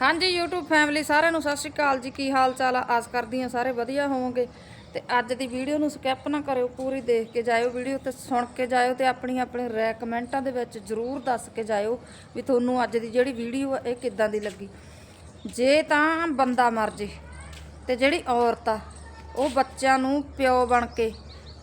ਹਾਂਜੀ, YouTube family ਸਾਰਿਆਂ ਨੂੰ ਸਤਿ ਸ਼੍ਰੀ ਅਕਾਲ ਜੀ। ਕੀ ਹਾਲ ਚਾਲ ਆ? ਆਸ ਕਰਦੀ ਹਾਂ ਸਾਰੇ ਵਧੀਆ ਹੋਵੋਗੇ। ਤੇ ਅੱਜ ਦੀ ਵੀਡੀਓ ਨੂੰ ਸਕਿਪ ਨਾ ਕਰਿਓ, ਪੂਰੀ ਦੇਖ ਕੇ ਜਾਇਓ ਵੀਡੀਓ ਤੇ ਸੁਣ ਕੇ ਜਾਇਓ ਤੇ ਆਪਣੀ ਆਪਣੇ ਰਾਏ ਕਮੈਂਟਾਂ ਦੇ ਵਿੱਚ ਜਰੂਰ ਦੱਸ ਕੇ ਜਾਇਓ ਵੀ ਤੁਹਾਨੂੰ ਅੱਜ ਦੀ ਜਿਹੜੀ ਵੀਡੀਓ ਆ, ਇਹ ਕਿੱਦਾਂ ਦੀ ਲੱਗੀ। ਜੇ ਤਾਂ ਬੰਦਾ ਮਰ ਜੇ ਤੇ ਜਿਹੜੀ ਔਰਤ ਆ, ਉਹ ਬੱਚਿਆਂ ਨੂੰ ਪਿਓ ਬਣ ਕੇ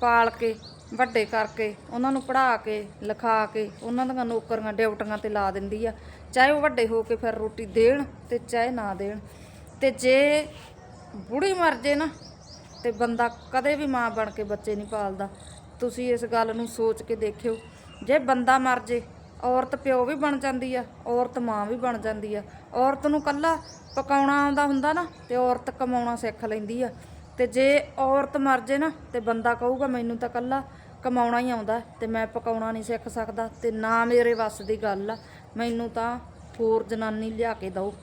ਪਾਲ ਕੇ ਵੱਡੇ ਕਰਕੇ, ਉਹਨਾਂ ਨੂੰ ਪੜ੍ਹਾ ਕੇ, ਲਿਖਾ ਕੇ, ਉਹਨਾਂ ਦੀਆਂ ਨੌਕਰੀਆਂ, ਡਿਊਟੀਆਂ ਤੇ ਲਾ ਦਿੰਦੀ ਆ। ਚਾਹੇ ਉਹ ਵੱਡੇ ਹੋ ਕੇ ਫਿਰ ਰੋਟੀ ਦੇਣ ਤੇ ਚਾਹੇ ਨਾ ਦੇਣ। ਤੇ ਜੇ ਬੁੜੀ ਮਰ ਜੇ ਨਾ, ਤੇ ਬੰਦਾ ਕਦੇ ਵੀ ਮਾਂ ਬਣ ਕੇ ਬੱਚੇ ਨਹੀਂ ਪਾਲਦਾ। ਤੁਸੀਂ ਇਸ ਗੱਲ ਨੂੰ ਸੋਚ ਕੇ ਦੇਖਿਓ। ਜੇ ਬੰਦਾ ਮਰ ਜੇ, ਔਰਤ ਪਿਓ ਵੀ ਬਣ ਜਾਂਦੀ ਆ, ਔਰਤ ਮਾਂ ਵੀ ਬਣ ਜਾਂਦੀ ਆ। ਔਰਤ ਨੂੰ ਕੱਲਾ ਪਕਾਉਣਾ ਆਉਂਦਾ ਹੁੰਦਾ ਨਾ, ਤੇ ਔਰਤ ਕਮਾਉਣਾ ਸਿੱਖ ਲੈਂਦੀ ਆ। ਤੇ ਜੇ ਔਰਤ ਮਰ ਜੇ ਨਾ, ਤੇ ਬੰਦਾ ਕਹੂਗਾ, ਮੈਨੂੰ ਤਾਂ ਕੱਲਾ ਕਮਾਉਣਾ ਹੀ ਆਉਂਦਾ ਤੇ ਮੈਂ ਪਕਾਉਣਾ ਨਹੀਂ ਸਿੱਖ ਸਕਦਾ ਤੇ ਨਾ ਮੇਰੇ ਵੱਸ ਦੀ ਗੱਲ ਆ। ਮੈਨੂੰ ਤਾਂ ਹੋਰ ਜਨਾਨੀ ਲਿਆ ਕੇ ਦਓ।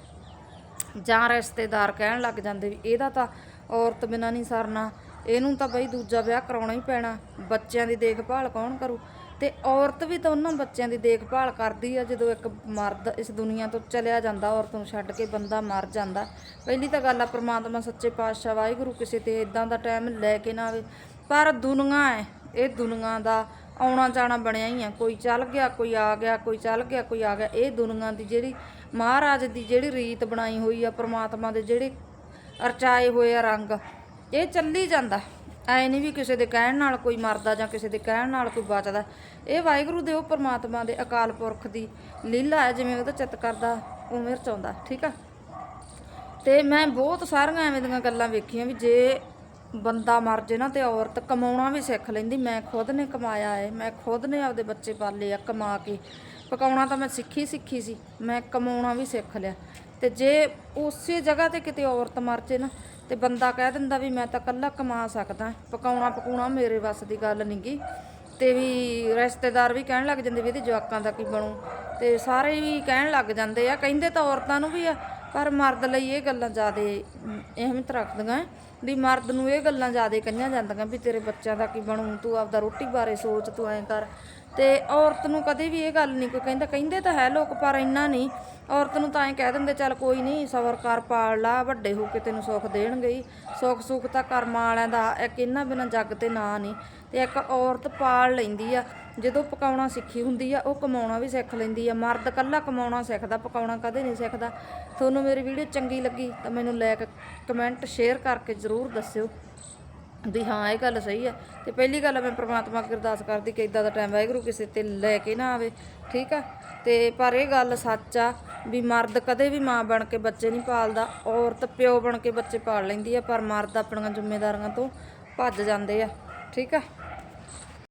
ਜਾਂ ਰਿਸ਼ਤੇਦਾਰ ਕਹਿਣ ਲੱਗ ਜਾਂਦੇ ਵੀ ਇਹਦਾ ਤਾਂ ਔਰਤ ਬਿਨਾਂ ਨਹੀਂ ਸਰਨਾ। ਇਹਨੂੰ ਤਾਂ ਬਈ ਦੂਜਾ ਵਿਆਹ ਕਰਾਉਣਾ ਹੀ ਪੈਣਾ। ਬੱਚਿਆਂ ਦੀ ਦੇਖਭਾਲ ਕੌਣ ਕਰੂ? ਤੇ ਔਰਤ ਵੀ ਤਾਂ ਉਹਨਾਂ ਬੱਚਿਆਂ ਦੀ ਦੇਖਭਾਲ ਕਰਦੀ ਆ ਜਦੋਂ ਇੱਕ ਮਰਦ ਇਸ ਦੁਨੀਆ ਤੋਂ ਚਲਿਆ ਜਾਂਦਾ, ਔਰਤ ਨੂੰ ਛੱਡ ਕੇ ਬੰਦਾ ਮਰ ਜਾਂਦਾ। ਪਹਿਲੀ ਤਾਂ ਗੱਲ ਆ, ਪ੍ਰਮਾਤਮਾ ਸੱਚੇ ਪਾਤਸ਼ਾਹ ਵਾਹਿਗੁਰੂ ਕਿਸੇ ਤੇ ਇਦਾਂ ਦਾ ਟਾਈਮ ਲੈ ਕੇ ਨਾ ਆਵੇ। ਪਰ ਦੁਨੀਆ ਹੈ ਇਹ ਦੁਨੀਆ ਦਾ ਆਉਣਾ ਜਾਣਾ ਬਣਿਆ ਹੀ ਆ। ਕੋਈ ਚੱਲ ਗਿਆ, ਕੋਈ ਆ ਗਿਆ, ਕੋਈ ਚੱਲ ਗਿਆ, ਕੋਈ ਆ ਗਿਆ। ਇਹ ਦੁਨੀਆ ਦੀ ਜਿਹੜੀ ਮਹਾਰਾਜ ਦੀ ਜਿਹੜੀ ਰੀਤ ਬਣਾਈ ਹੋਈ ਆ, ਪ੍ਰਮਾਤਮਾ ਦੇ ਜਿਹੜੇ ਅਰਚਾਏ ਹੋਏ ਆ ਰੰਗ, ਇਹ ਚੱਲੀ ਜਾਂਦਾ। ਐ ਨਹੀਂ ਵੀ ਕਿਸੇ ਦੇ ਕਹਿਣ ਨਾਲ ਕੋਈ ਮਰਦਾ ਜਾਂ ਕਿਸੇ ਦੇ ਕਹਿਣ ਨਾਲ ਕੋਈ ਬਚਦਾ। ਇਹ ਵਾਹਿਗੁਰੂ ਦੇ ਉਹ ਪ੍ਰਮਾਤਮਾ ਦੇ ਅਕਾਲ ਪੁਰਖ ਦੀ ਲੀਲਾ ਹੈ, ਜਿਵੇਂ ਉਹਦਾ ਚਿੱਤ ਕਰਦਾ, ਉਵੇਂ ਰਚਾਉਂਦਾ। ਠੀਕ ਆ? ਤੇ ਮੈਂ ਬਹੁਤ ਸਾਰੀਆਂ ਐਵੇਂ ਦੀਆਂ ਗੱਲਾਂ ਵੇਖੀਆਂ ਵੀ ਜੇ ਬੰਦਾ ਮਰ ਜੇ ਨਾ ਤੇ ਔਰਤ ਕਮਾਉਣਾ ਵੀ ਸਿੱਖ ਲੈਂਦੀ। ਮੈਂ ਖੁਦ ਨੇ ਕਮਾਇਆ ਹੈ ਮੈਂ ਖੁਦ ਨੇ ਆਪਦੇ ਬੱਚੇ ਪਾਲੇ ਆ ਕਮਾ ਕੇ। ਪਕਾਉਣਾ ਤਾਂ ਮੈਂ ਸਿੱਖੀ ਸਿੱਖੀ ਸੀ, ਮੈਂ ਕਮਾਉਣਾ ਵੀ ਸਿੱਖ ਲਿਆ। ਤੇ ਜੇ ਉਸੇ ਜਗ੍ਹਾ ਤੇ ਕਿਤੇ ਔਰਤ ਮਰ ਜੇ ਨਾ ਤੇ ਬੰਦਾ ਕਹਿ ਦਿੰਦਾ ਵੀ ਮੈਂ ਤਾਂ ਇਕੱਲਾ ਕਮਾ ਸਕਦਾ, ਪਕਾਉਣਾ ਪਕਾਉਣਾ ਮੇਰੇ ਵੱਸ ਦੀ ਗੱਲ ਨਹੀਂਗੀ ਤੇ ਵੀ ਰਿਸ਼ਤੇਦਾਰ ਵੀ ਕਹਿਣ ਲੱਗ ਜਾਂਦੇ ਵੀ ਇਹਦੇ ਜਵਾਕਾਂ ਦਾ ਕੀ ਬਣੂ। ਤੇ ਸਾਰੇ ਵੀ ਕਹਿਣ ਲੱਗ ਜਾਂਦੇ ਆ, ਕਹਿੰਦੇ ਤਾਂ ਔਰਤਾਂ ਨੂੰ ਵੀ ਆ ਪਰ ਮਰਦ ਲਈ ਇਹ ਗੱਲਾਂ ਜ਼ਿਆਦਾ ਅਹਿਮੀਅਤ ਰੱਖਦੀਆਂ ਵੀ ਮਰਦ ਨੂੰ ਇਹ ਗੱਲਾਂ ਜ਼ਿਆਦਾ ਕਹੀਆਂ ਜਾਂਦੀਆਂ ਵੀ ਤੇਰੇ ਬੱਚਿਆਂ ਦਾ ਕੀ ਬਣੂ, ਤੂੰ ਆਪਦਾ ਰੋਟੀ ਬਾਰੇ ਸੋਚ, ਤੂੰ ਐਂ ਕਰ। ਤੇ ਔਰਤ ਨੂੰ ਕਦੇ ਵੀ ਇਹ ਗੱਲ ਨਹੀਂ ਕੋਈ ਕਹਿੰਦਾ, ਕਹਿੰਦੇ ਤਾਂ ਹੈ ਲੋਕ, ਪਰ ਇੰਨਾ ਨਹੀਂ। ਔਰਤ ਨੂੰ ਤਾਂ ਐਂ ਕਹਿ ਦਿੰਦੇ, ਚੱਲ ਕੋਈ ਨਹੀਂ, ਸਬਰ ਕਰ, ਪਾਲ ਲਾ, ਵੱਡੇ ਹੋ ਕੇ ਤੈਨੂੰ ਸੁੱਖ ਦੇਣਗੇ ਹੀ। ਸੁੱਖ ਸੁੱਖ ਤਾਂ ਕਰਮਾਂ ਵਾਲਿਆਂ ਦਾ, ਇੱਕ ਇਹਨਾਂ ਬਿਨਾਂ ਜੱਗ ਤੇ ਨਾ ਨਹੀਂ। ਤੇ ਇੱਕ ਔਰਤ ਪਾਲ ਲੈਂਦੀ ਆ, ਜਦੋਂ ਪਕਾਉਣਾ ਸਿੱਖੀ ਹੁੰਦੀ ਆ, ਉਹ ਕਮਾਉਣਾ ਵੀ ਸਿੱਖ ਲੈਂਦੀ ਆ। ਮਰਦ ਕੱਲਾ ਕਮਾਉਣਾ ਸਿੱਖਦਾ, ਪਕਾਉਣਾ ਕਦੇ ਨਹੀਂ ਸਿੱਖਦਾ। ਤੁਹਾਨੂੰ ਮੇਰੀ ਵੀਡੀਓ ਚੰਗੀ ਲੱਗੀ ਤਾਂ ਮੈਨੂੰ ਲਾਇਕ ਕਮੈਂਟ ਸ਼ੇਅਰ ਕਰਕੇ ਜ਼ਰੂਰ ਦੱਸਿਓ। ਵੀ ਹਾਂ, ਇਹ ਗੱਲ ਸਹੀ ਹੈ। ਤੇ ਪਹਿਲੀ ਗੱਲ ਮੈਂ ਪ੍ਰਮਾਤਮਾ ਅੱਗੇ ਅਰਦਾਸ ਕਰਦੀ ਕਿ ਇਦਾਂ ਦਾ ਟਾਈਮ ਵਾਹਿਗੁਰੂ ਕਿਸੇ ਤੇ ਲੈ ਕੇ ਨਾ ਆਵੇ, ਠੀਕ ਆ? ਤੇ ਪਰ ਇਹ ਗੱਲ ਸੱਚ ਆ ਵੀ ਮਰਦ ਕਦੇ ਵੀ ਮਾਂ ਬਣ ਕੇ ਬੱਚੇ ਨਹੀਂ ਪਾਲਦਾ, ਔਰਤ ਪਿਓ ਬਣ ਕੇ ਬੱਚੇ ਪਾਲ ਲੈਂਦੀ ਆ, ਪਰ ਮਰਦ ਆਪਣੀਆਂ ਜ਼ਿੰਮੇਵਾਰੀਆਂ ਤੋਂ ਭੱਜ ਜਾਂਦੇ ਆ, ਠੀਕ ਆ?